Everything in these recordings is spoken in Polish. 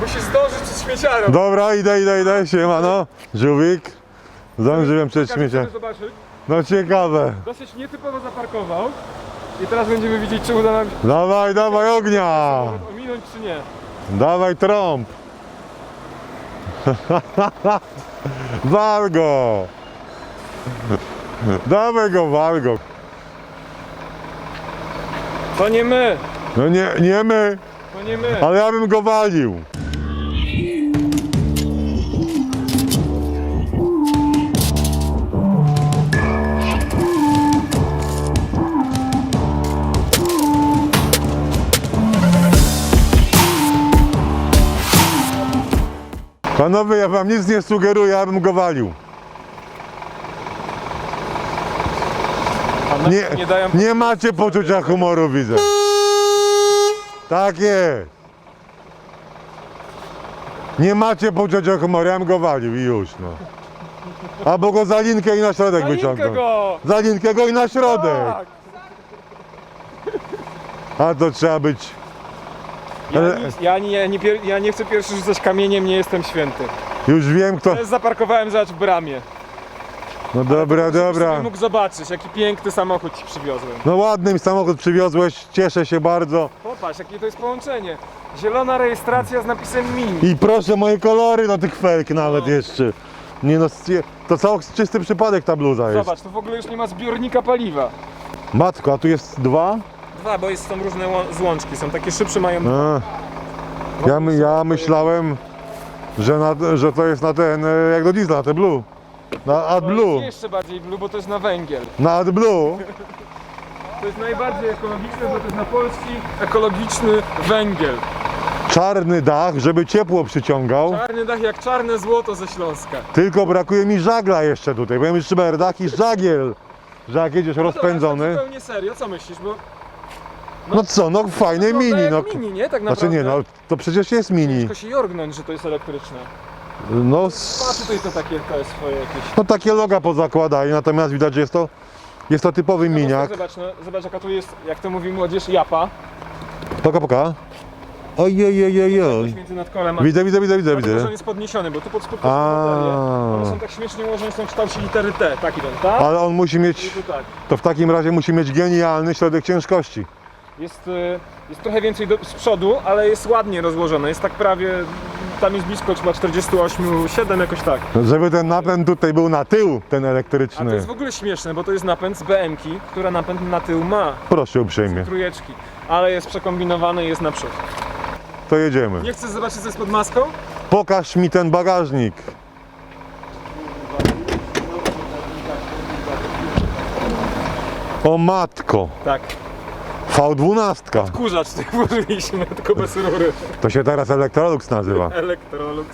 Musisz zdążyć przed śmieciarą. Dobra, idę, idę, idę, siemano. Żółwik. Zdążyłem przed Ciekawe, śmiecia. chcemy zobaczyć. No ciekawe. Dosyć nietypowo zaparkował. I teraz będziemy widzieć, czy uda nam się Dawaj, dawaj ognia. ominąć, czy nie. Dawaj trąb. Wal go. Dawaj go, wal go. To nie my, No nie, nie my, to nie my. ale ja bym go walił. Panowie, ja wam nic nie sugeruję, ja bym go walił. Nie, nie dają... nie macie poczucia humoru, widzę. Tak jest. Nie macie poczucia humoru, ja bym go walił i już, no. Albo go za linkę i na środek Na linkę wyciągnął. go! Za linkę go i na środek. Tak. A to trzeba być. Ja, Ale- nic, ja, nie, nie, pier- ja nie chcę pierwszy rzucać kamieniem, nie jestem święty. Już wiem kto. Teraz zaparkowałem zobacz w bramie. No dobra, Żebyś dobra. mógł zobaczyć, jaki piękny samochód ci przywiozłem. No ładny mi samochód przywiozłeś, cieszę się bardzo. Popatrz, jakie to jest połączenie. Zielona rejestracja z napisem mini. I proszę moje kolory do tych felk nawet No. jeszcze. Nie no, to cały czysty przypadek ta bluza jest. Zobacz, tu w ogóle już nie ma zbiornika paliwa. Matko, a tu jest dwa? Dwa, bo jest, są różne łą- złączki, są takie szybsze, mają... A, ja, my- ja myślałem, że, na, że to jest na ten, e, jak do diesla, na te blue. Na To AdBlue. jest jeszcze bardziej blue, bo to jest na węgiel. Na AdBlue. To jest najbardziej ekologiczne, bo to jest na polski ekologiczny węgiel. Czarny dach, żeby ciepło przyciągał. Czarny dach jak czarne złoto ze Śląska. Tylko brakuje mi żagla jeszcze tutaj, bo ja jeszcze berdach i żagiel. Że jak jedziesz Dobra, rozpędzony. zupełnie serio, co myślisz? Bo No co, no fajne wygląda mini, jak no. mini, nie? Tak Znaczy naprawdę. nie, no to przecież jest mini. Ciężko się jorgnąć, że to jest elektryczne. No, A s- tutaj to takie, to jest swoje jakieś... no takie loga pozakładali, natomiast widać, że jest to, jest to typowy No, miniak. Zobacz, no, zobacz jaka tu jest, jak to mówi młodzież, japa. Poka, poka. Ojej, między nadkolem a... Widzę, widzę, widzę, widzę, Dlatego, że on widzę. jest podniesiony, bo tu pod spód A. baterie, one są tak śmiesznie ułożone, są w kształcie litery T, tak idą, tak? Ale on musi I mieć, tu tak. to w takim razie musi mieć genialny środek ciężkości. Jest, y, jest trochę więcej do, z przodu, ale jest ładnie rozłożone. Jest tak prawie, tam jest blisko chyba 48, 7 jakoś tak. Żeby ten napęd tutaj był na tył, ten A to elektryczny. jest w ogóle śmieszne, bo to jest napęd z BM-ki, która napęd na tył ma, Proszę uprzejmie. trójeczki, ale jest przekombinowany i jest naprzód. To jedziemy. Nie chcesz zobaczyć co jest pod maską? Pokaż mi ten bagażnik. O matko, Tak, V12. kurzacz tutaj włożyliśmy, tylko bez rury. To się teraz Electrolux nazywa. Electrolux.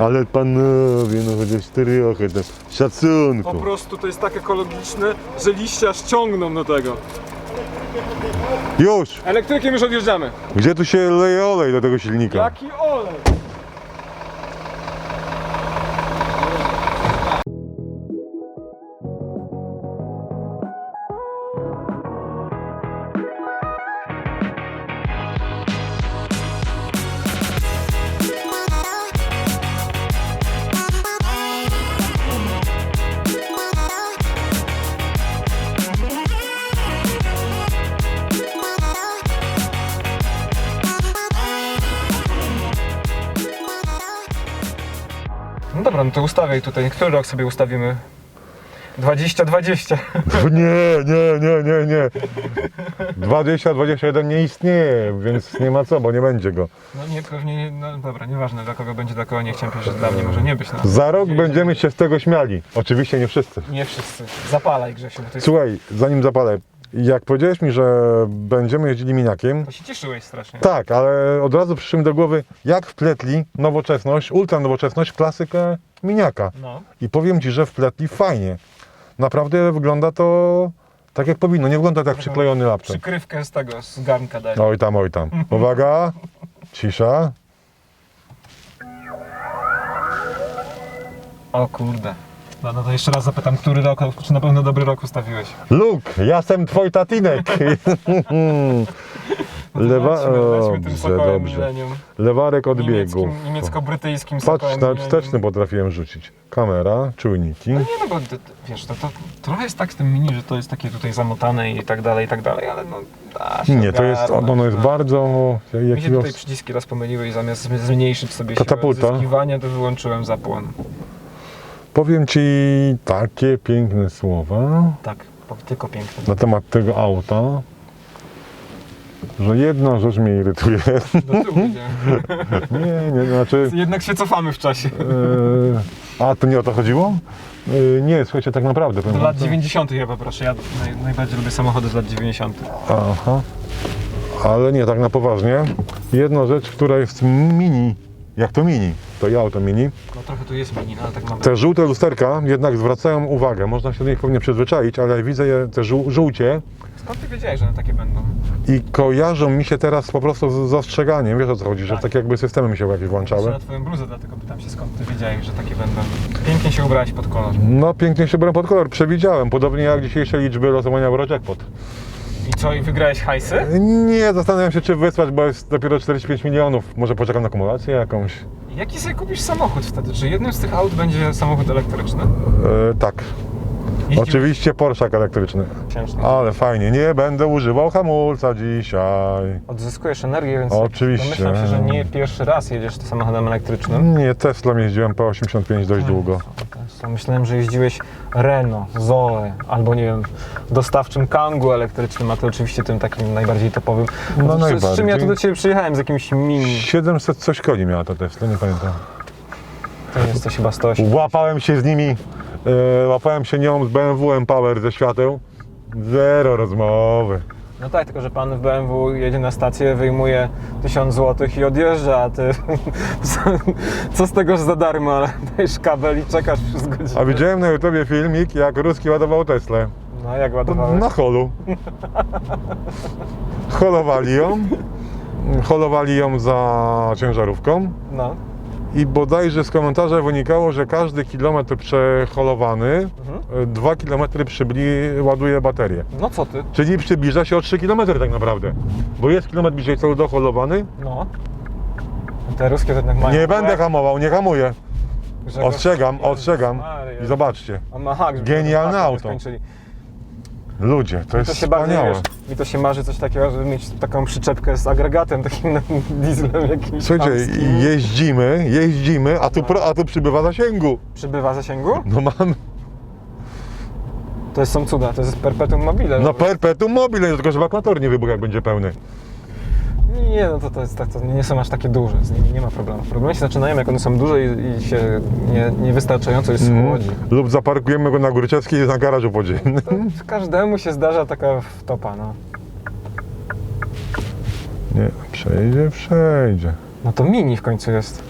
Ale panowie, no chociaż trochę tam Po szacunku. prostu to jest tak ekologiczne, że liście aż ciągną do tego. Już! Elektrykiem już odjeżdżamy. Gdzie tu się leje olej do tego silnika? Jaki olej! No dobra, no to ustawiaj tutaj. Który rok sobie ustawimy? 2020. Nie, nie, nie, nie, nie. 20-21 nie istnieje, więc nie ma co, bo nie będzie go. No nie, pewnie nie, no dobra, nieważne dla kogo będzie, dla kogo nie chciałem powiedzieć, że dla mnie może nie być. No. Za rok będziemy się z tego śmiali. Oczywiście nie wszyscy. Nie wszyscy. Zapalaj Grzesiu, bo to, jest... Słuchaj, zanim zapalę, jak powiedziałeś mi, że będziemy jeździli miniakiem, to się cieszyłeś strasznie. tak, ale od razu przyszło mi do głowy, jak wpletli nowoczesność, ultra nowoczesność w klasykę miniaka. No. I powiem Ci, że wpletli fajnie. Naprawdę wygląda to tak jak powinno, nie wygląda tak jak przyklejony laptop. Przykrywkę z tego, z garnka daj. Oj tam, oj tam. Uwaga, cisza. O kurde. No, no to jeszcze raz zapytam, który rok, czy na pewno dobry rok ustawiłeś? Luke, ja jestem twój tatinek. Lewa- Leśmy tym dobrze, dobrze. Lewarek od biegu. Niemiecko-brytyjskim Patrz, na Millennium. wsteczny potrafiłem rzucić. Kamera, czujniki. No nie no, bo wiesz, to, to trochę jest tak z tym mini, że to jest takie tutaj zamotane i tak dalej, i tak dalej, ale no da się Nie, to jest, ono jest no. bardzo... Mi się tutaj przyciski raz pomyliły i zamiast zm- zmniejszyć sobie siłę Katapulta. odzyskiwania, to wyłączyłem zapłon. Powiem Ci takie piękne słowa Tak, po- tylko piękne. na temat tego auta, że jedna rzecz mnie irytuje. Do tyłu idzie. Nie, nie, znaczy... Jednak się cofamy w czasie. e, a, to nie o to chodziło? E, nie, słuchajcie, tak naprawdę. Do wam, lat to- 90. ja poproszę, ja naj, najbardziej lubię samochody z lat 90. Aha. Ale nie, tak na poważnie. Jedna rzecz, która jest mini, jak to mini, to i auto mini. No trochę tu jest mini, no, ale tak mam. Te żółte lusterka jednak zwracają uwagę. Można się do nich pewnie przyzwyczaić, ale widzę je, te żół, żółcie Skąd ty wiedziałeś, że one takie będą? i kojarzą mi się teraz po prostu z zastrzeganiem. Wiesz o co chodzi, że Tak. tak jakby systemy mi się jakieś włączały. na twoją bluzę, dlatego pytam się skąd ty wiedziałeś, że takie będą. Pięknie się ubrałeś pod kolor. No pięknie się brałem pod kolor, przewidziałem. Podobnie jak dzisiejsze liczby losowania Eurojackpot. I co, i wygrałeś hajsy? Nie, zastanawiam się czy wysłać, bo jest dopiero 45 milionów. Może poczekam na kumulację jakąś. Jaki sobie kupisz samochód wtedy? Czy jednym z tych aut będzie samochód elektryczny? E, tak. Oczywiście Porszak elektryczny. Ale fajnie, nie będę używał hamulca dzisiaj. Odzyskujesz energię, więc Oczywiście. domyślam się, że nie pierwszy raz jedziesz samochodem elektrycznym. Nie, Teslą jeździłem po 85 dość długo. To Myślałem, że jeździłeś Renault, Zoe, albo nie wiem, dostawczym Kangu elektrycznym, a to oczywiście tym takim najbardziej topowym. No z, z czym najbardziej. ja tu do Ciebie przyjechałem? Z jakimś mini. 700 coś koni miała ta Tesla, nie pamiętam. To jest coś chyba 108. Łapałem się z nimi, e, łapałem się nią z BMW M-Power ze świateł. Zero rozmowy. No tak, tylko że pan w BMW jedzie na stację, wyjmuje 1000 zł i odjeżdża, a ty co z tego, że za darmo, ale dajesz kabel i czekasz przez godzinę. A widziałem na YouTubie filmik, jak Ruski ładował Teslę. No jak ładowałeś? Na holu. Holowali ją. Holowali ją za ciężarówką. No. I bodajże z komentarza wynikało, że każdy kilometr przeholowany, Mhm. 2 km przybli, ładuje baterię. No co ty? Czyli przybliża się o 3 km tak naprawdę. Bo jest kilometr bliżej celu doholowany. No. Te ruskie to jednak mają. Nie będę hamował, nie hamuję. Ostrzegam, ostrzegam. I zobaczcie. Genialne auto. Ludzie, to jest To się wspaniałe. wiesz, mi to się marzy coś takiego, żeby mieć taką przyczepkę z agregatem, takim dieslem jakimś Słuchajcie, chamskim. jeździmy, jeździmy, a tu, pro- a tu przybywa zasięgu. Przybywa zasięgu? No mam, To jest, są cuda, to jest perpetuum mobile. no żeby- perpetuum mobile, tylko żeby akumulator nie wybuchł jak będzie pełny. Nie, no to, to, jest, tak, to nie są aż takie duże, z nimi nie ma problemu. Problemy się zaczynają, jak one są duże i, i się nie, niewystarczająco jest Mhm. schłodzi. Lub zaparkujemy go na Górczewskiej i na garażu podziemnym. To każdemu się zdarza taka wtopa, no. Nie, przejdzie, przejdzie. No to mini w końcu jest.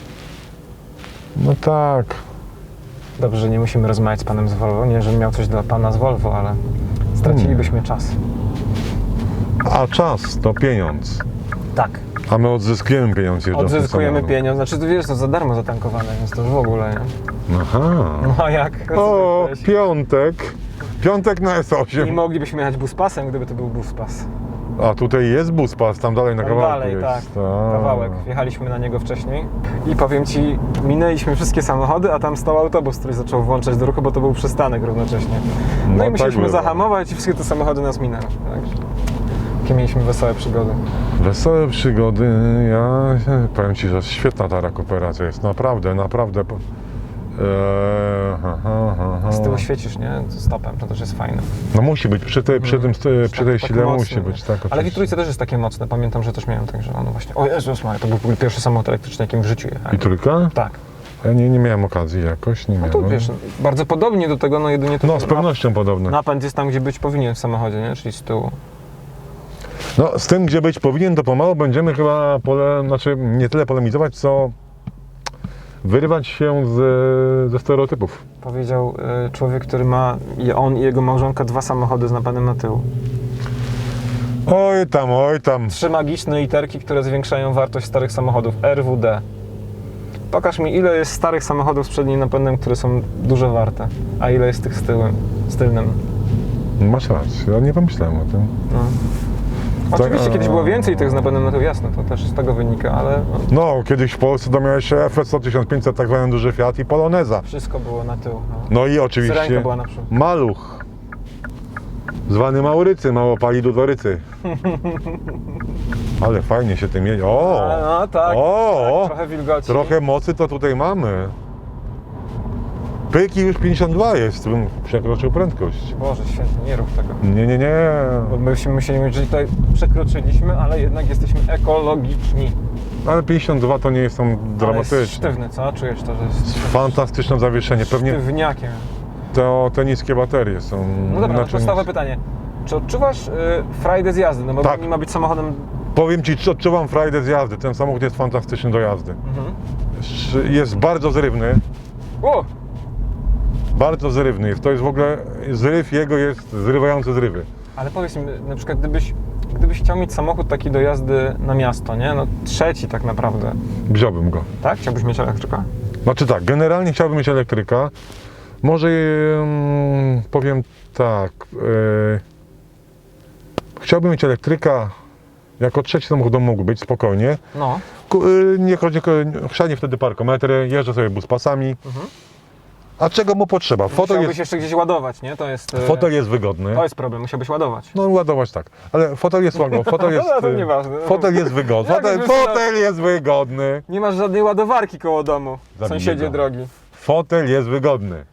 No tak. Dobrze, że nie musimy rozmawiać z panem z Volvo. Nie, żebym miał coś dla pana z Volvo, ale stracilibyśmy czas. A czas to pieniądz. Tak. A my odzyskujemy pieniądz jeszcze. Odzyskujemy pieniądz. Znaczy, ty wiesz, to za darmo zatankowane, więc to już w ogóle, nie? Aha. No a jak? O, piątek. Piątek na I S8. moglibyśmy jechać buspasem, gdyby to był buspas. A tutaj jest bus pas, tam dalej na Tam kawałku dalej, jest. tak. A. Kawałek. Wjechaliśmy na niego wcześniej. I powiem ci, minęliśmy wszystkie samochody, a tam stał autobus, który zaczął włączać do ruchu, bo to był przystanek równocześnie. No, No i tak musieliśmy było. zahamować i wszystkie te samochody nas minęły. Także Takie mieliśmy wesołe przygody. Wesołe przygody, ja powiem Ci, że świetna ta rekuperacja jest, naprawdę, naprawdę. Eee, ha, ha, ha, ha. Z tyłu świecisz, nie? Stopem, to też jest fajne. No musi być, przy tej, przy tym, przy tej Tak- sile tak musi być, tak Ale w oczywiście. trójce też jest takie mocne. Pamiętam, że też miałem także ono właśnie. O Jezus Maria, to był pierwszy samochód elektryczny, jakim w życiu jechałem. I trójka? Tak. Ja nie, nie miałem okazji jakoś, nie No miałem. tu wiesz, bardzo podobnie do tego, no jedynie to No z pewnością podobne. Napęd jest tam, gdzie być powinien w samochodzie, nie? Czyli z tyłu. No z tym, gdzie być powinien, to pomału będziemy chyba, pole, znaczy nie tyle polemizować, co wyrywać się z, ze stereotypów. Powiedział y, człowiek, który ma, i on i jego małżonka, dwa samochody z napędem na tył. Oj tam, oj tam. Trzy magiczne literki, które zwiększają wartość starych samochodów. RWD. Pokaż mi, ile jest starych samochodów z przednim napędem, które są dużo warte, a ile jest tych z tyłem, z tylnym. Masz rację, ja nie pomyślałem o tym. No. Oczywiście Tak, kiedyś a- było więcej tych z napędem, no to jasne, to też z tego wynika, ale no, kiedyś w Polsce to miałeś FS 1500, tak zwany duży Fiat i Poloneza. wszystko było na tył. No. No i Syrenka oczywiście była na przód. maluch. Zwany Maurycy, mało pali dudorycy. Ale fajnie się tym jedzie. O! A, no tak, O! tak, trochę wilgoci. Trochę mocy to tutaj mamy. Pyki już 52 jest, bym przekroczył prędkość. Boże święty, nie rób tego. Nie, nie, nie. Bo myśmy myśleli, że tutaj przekroczyliśmy, ale jednak jesteśmy ekologiczni. Ale 52 to nie jest tam Ale jest dramatyczne. sztywny, co? Czujesz to, że jest Fantastyczne zawieszenie. Pewnie sztywniakiem. to, te niskie baterie są. No dobra, no podstawowe nic. pytanie. Czy odczuwasz y, frajdę z jazdy? No bo Tak. nie ma być samochodem... Powiem Ci, czy odczuwam frajdę z jazdy. Ten samochód jest fantastyczny do jazdy. Mhm. Jest bardzo zrywny. O! Bardzo zrywny jest. To jest w ogóle, zryw jego jest zrywający zrywy. Ale powiedz mi, na przykład gdybyś, gdybyś chciał mieć samochód taki do jazdy na miasto, nie? No trzeci tak naprawdę. Wziąłbym go. Tak? Chciałbyś mieć elektryka? Znaczy tak, generalnie chciałbym mieć elektryka. Może mm, powiem tak. e, chciałbym mieć elektryka jako trzeci samochód mógł być spokojnie. No. Ku- y, Nie chodzi, chrzanie wtedy parkometry, jeżdżę sobie buspasami. A czego mu potrzeba? Fotel Musiałbyś jest, jeszcze gdzieś ładować, nie? To jest... y, fotel jest wygodny. To jest problem, musiałbyś ładować. No ładować tak, ale fotel jest łagodny, fotel jest, No, to y, nieważne. fotel jest wygodny, Jak fotel, fotel jest wygodny, Nie masz żadnej ładowarki koło domu, Zabij sąsiedzie go. drogi. fotel jest wygodny.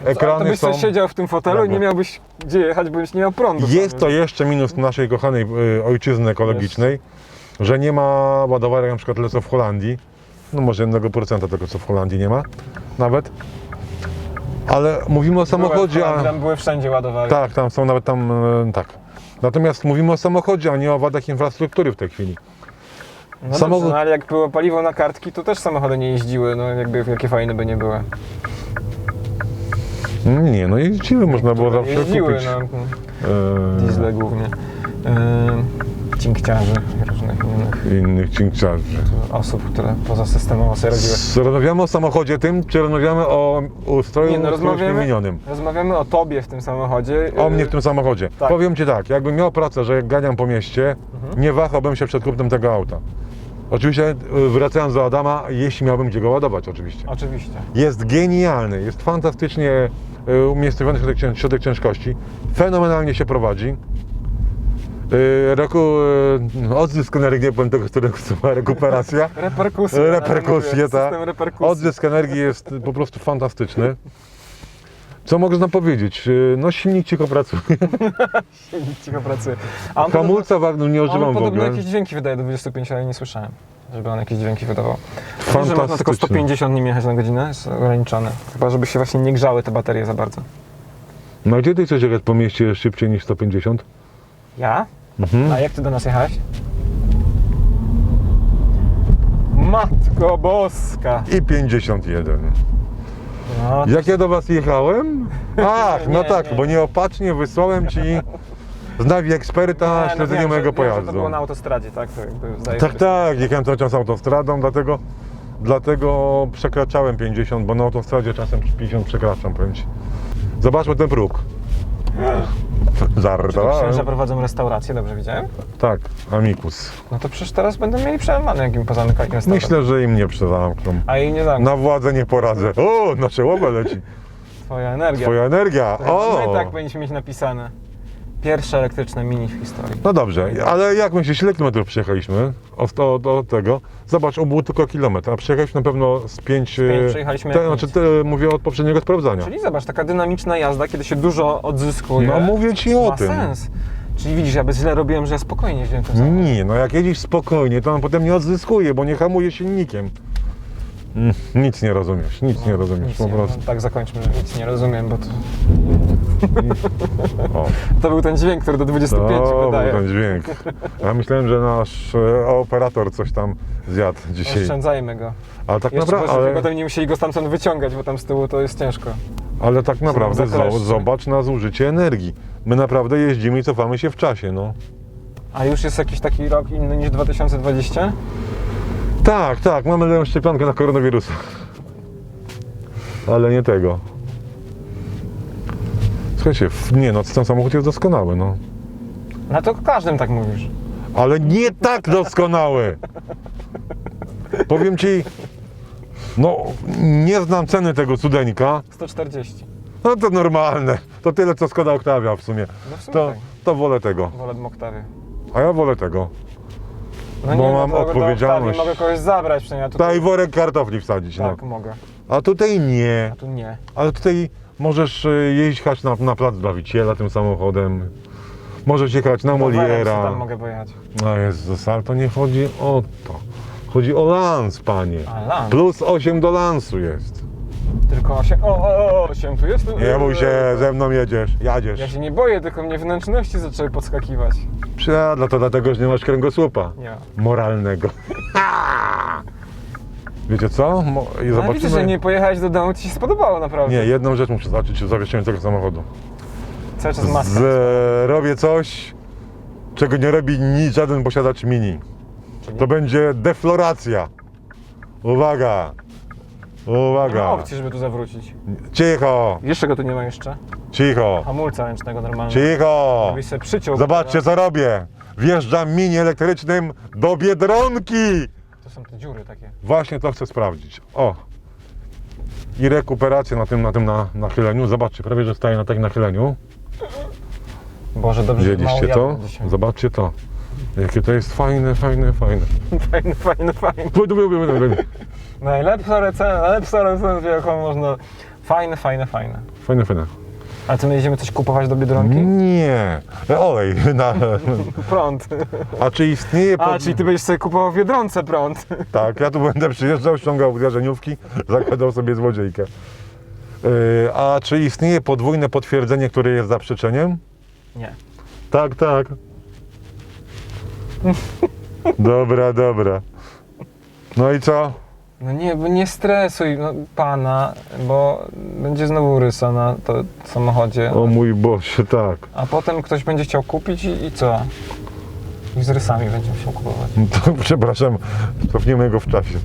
A to Ekrany byś są... siedział w tym fotelu i nie Dobra. miałbyś gdzie jechać, bo byś nie miał prądu. Jest to jeszcze minus naszej kochanej y, ojczyzny ekologicznej, że nie ma ładowarek na przykład tyle co w Holandii. No może 1% tego co w Holandii nie ma nawet. Ale mówimy o samochodzie, Były, a... Tam były wszędzie ładowarki. Tak, tam są nawet tam, e, tak. Natomiast mówimy o samochodzie, a nie o wadach infrastruktury w tej chwili. No Samochód- dobrze, no ale jak było paliwo na kartki, to też samochody nie jeździły, no jakby jakie fajne by nie były. Nie, no jeździły, można było zawsze jeździły, kupić. no, e, diesle głównie. Yy, cinkciarzy i różnych innych innych cinkciarzy. osób, które poza systemowo sobie radziły. Rozmawiamy o samochodzie tym, czy rozmawiamy o ustroju Nie, no minionym? rozmawiamy o tobie w tym samochodzie. O mnie w tym samochodzie. tak. Powiem Ci tak, jakbym miał pracę, że ganiam po mieście, Mhm. nie wahałbym się przed kupnem tego auta. Oczywiście y, wracając do Adama, jeśli miałbym gdzie go ładować oczywiście. Oczywiście. Jest genialny, jest fantastycznie y, umiejscowiony środek, cię- środek ciężkości, fenomenalnie się prowadzi. Y, Reku, y, odzysk energii, nie powiem tego, którego słowa, rekuperacja. Reperkusje. Reperkusje, tak. Reperkusji. Odzysk energii jest po prostu fantastyczny. Co można powiedzieć? Y, No silnik cicho pracuje. Silnik cicho pracuje. A Hamulca Wagner nie podobno, używam w podobno ogóle. jakieś dźwięki wydaje do 25, ale nie słyszałem, żeby on jakieś dźwięki wydawał. Że można tylko Fantastyczny. 150 nim jechać na godzinę, jest ograniczone. Chyba, żeby się właśnie nie grzały te baterie za bardzo. No gdzie ty chcesz jechać po mieście szybciej niż 150? Ja? Mhm. A jak ty do nas jechałeś? Matko boska! I 51. No, Jak ja do was jechałem? Ach, no Nie, tak, nie. bo nieopatrznie wysłałem ci z Navi Experta nie, śledzenie wiem, mojego że- wiem, że pojazdu. To było na autostradzie, tak? To jakby Tak, sobie tak, jechałem cały czas autostradą, dlatego, dlatego przekraczałem 50, bo na autostradzie czasem 50 przekraczam, powiem ci. Zobaczmy ten próg. Żartowałem. prowadzą restaurację, dobrze widziałem? Tak, Amikus. No to przecież teraz będą mieli przejmane, jak im pozamykali restaurację. Myślę, że im nie przezamkną. A i nie dam. Na władzę nie poradzę. O, na czołowe leci. Twoja energia. Twoja energia. O! My tak powinniśmy mieć napisane. Pierwsze elektryczne mini w historii. No dobrze, ale jak myślisz, ile kilometrów przejechaliśmy od, od, od tego? Zobacz, był tylko kilometr, a przejechaliśmy na pewno z 5... pięć przejechaliśmy te, jak Znaczy, nic. te, mówię od poprzedniego sprawdzania. Czyli zobacz, taka dynamiczna jazda, kiedy się dużo odzyskuje. No mówię ci o ma tym. sens. Czyli widzisz, ja by źle robiłem, że ja spokojnie jeździłem tym samochodem. Nie, no jak jedziesz spokojnie, to on potem nie odzyskuje, bo nie hamuje silnikiem. Mm, nic nie rozumiesz, nic nie rozumiesz, Nic po nie, prostu. no, tak zakończmy, że nic nie rozumiem, bo to, O, to był ten dźwięk, który do 25 to wydaje. był ten dźwięk. Ja myślałem, że nasz e, operator coś tam zjadł dzisiaj. Oszczędzajmy go. Ale tak Jeszcze naprawdę, ale... ale, potem nie musieli go stamtąd wyciągać, bo tam z tyłu to jest ciężko. ale tak naprawdę zakleszczy. zobacz na zużycie energii. My naprawdę jeździmy i cofamy się w czasie, no. A już jest jakiś taki rok inny niż 2020? Tak, tak, mamy leją szczepionkę na koronawirusa. Ale nie tego. Słuchajcie, f- nie no, ten samochód jest doskonały, no. No to każdym tak mówisz. ale nie tak doskonały. Powiem ci, no nie znam ceny tego cudeńka, 140. no to normalne, to tyle co Skoda Octavia w sumie. No w sumie To, tak. to wolę tego, Wolę Moktawy. a ja wolę tego. No Bo nie, mam no to, odpowiedzialność. Mogę kogoś zabrać przynajmniej. a tutaj- Daj worek kartofli wsadzić, no. Tak, mogę. A tutaj nie, A tu nie. ale tutaj możesz y, jeździć na, na plac Bawiciela tym samochodem. Możesz jechać na Rowerem sobie Moliera. tam mogę pojechać. No Jezus, ale to nie chodzi o to. Chodzi o lans, panie. A, lans. Plus 8 do lansu jest. Tylko 8. O, o, o, 8 tu jest? Nie bój się, ze mną jedziesz, Ja jadziesz. się nie boję, tylko mnie wnętrzności zaczęły podskakiwać. Przyjadła to dlatego, że nie masz kręgosłupa Nie. moralnego. Wiecie co? Mo- i Ale widzę, że nie pojechałeś do domu, ci się spodobało naprawdę. Nie, jedną rzecz muszę zobaczyć w zawieszeniu tego samochodu. Cały czas maska. Z, robię coś, czego nie robi nic, żaden posiadacz mini. Czyli? To będzie defloracja. Uwaga! Nie ma Uwaga! opcji, żeby tu zawrócić. Cicho! Jeszcze go tu nie ma jeszcze. Cicho! Hamulca ręcznego normalnego. Cicho! Żebyś sobie przyciął. Zobaczcie co robię! Wjeżdżam mini elektrycznym do Biedronki! To są te dziury takie. Właśnie to chcę sprawdzić. O! I rekuperacja na tym, na tym na, nachyleniu. Zobaczcie, prawie że staje na tak nachyleniu. Boże, dobrze, że mało Widzieliście to? dzisiaj. Zobaczcie to. Jakie to jest fajne, fajne, fajne. Fajny, fajny, fajny. Najlepsza recenzja, najlepsza recenzja, jaką można... Fajne, fajne, fajne. Fajne, fajne. Ale co, my jedziemy coś kupować do Biedronki? Nie, olej. Na, Prąd. a czy istnieje... A, pod- czyli ty będziesz sobie kupował w Biedronce prąd. Tak, ja tu będę przyjeżdżał, ściągał zjarzeniówki, zakładał sobie złodziejkę. Yy, a czy istnieje podwójne potwierdzenie, które jest zaprzeczeniem? Nie. Tak, tak. Dobra, dobra. No i co? No nie, bo nie stresuj no, pana, bo będzie znowu rysa na to samochodzie. O mój Boże, tak. A potem ktoś będzie chciał kupić i, i co? I z rysami będzie musiał kupować. No To, przepraszam, cofniemy go w czasie.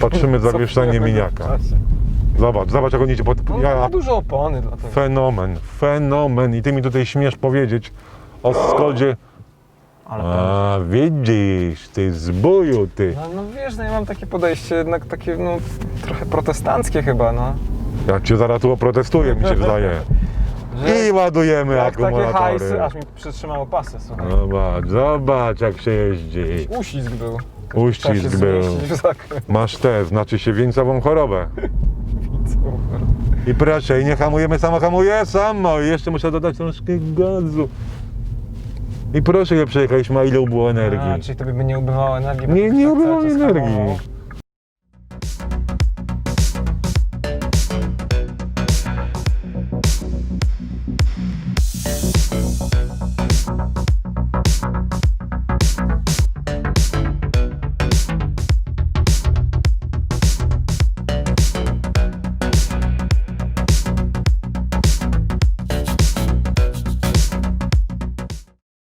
Patrzymy zawieszenie Cofniemy miniaka. czasie. Zobacz, zobacz jak on idzie pod... No, Ja, ma dużo opony dlatego. fenomen, fenomen. I ty mi tutaj śmiesz powiedzieć o Skodzie. Ale. A, widzisz, ty zbuju, ty. No, no wiesz, no ja mam takie podejście jednak takie, no trochę protestanckie chyba, no. Ja cię zaraz tu oprotestuję, mi się wydaje. I ładujemy jak takie akumulatory. hajsy, aż mi przytrzymało pasy, słuchaj. Zobacz, zobacz jak się jeździ. Uścisk był. Uścisk Trzeba się był. zmieścić w zakręt. Masz te, znaczy się wieńcową chorobę. I proszę, i nie hamujemy, samo hamuje, samo. I jeszcze muszę dodać troszkę gazu. I proszę, ile przejechaliśmy, a ile było A, energii. czyli tobie by nie ubywało energii? bo Nie, tak nie cały ubywało czas energii. hamował.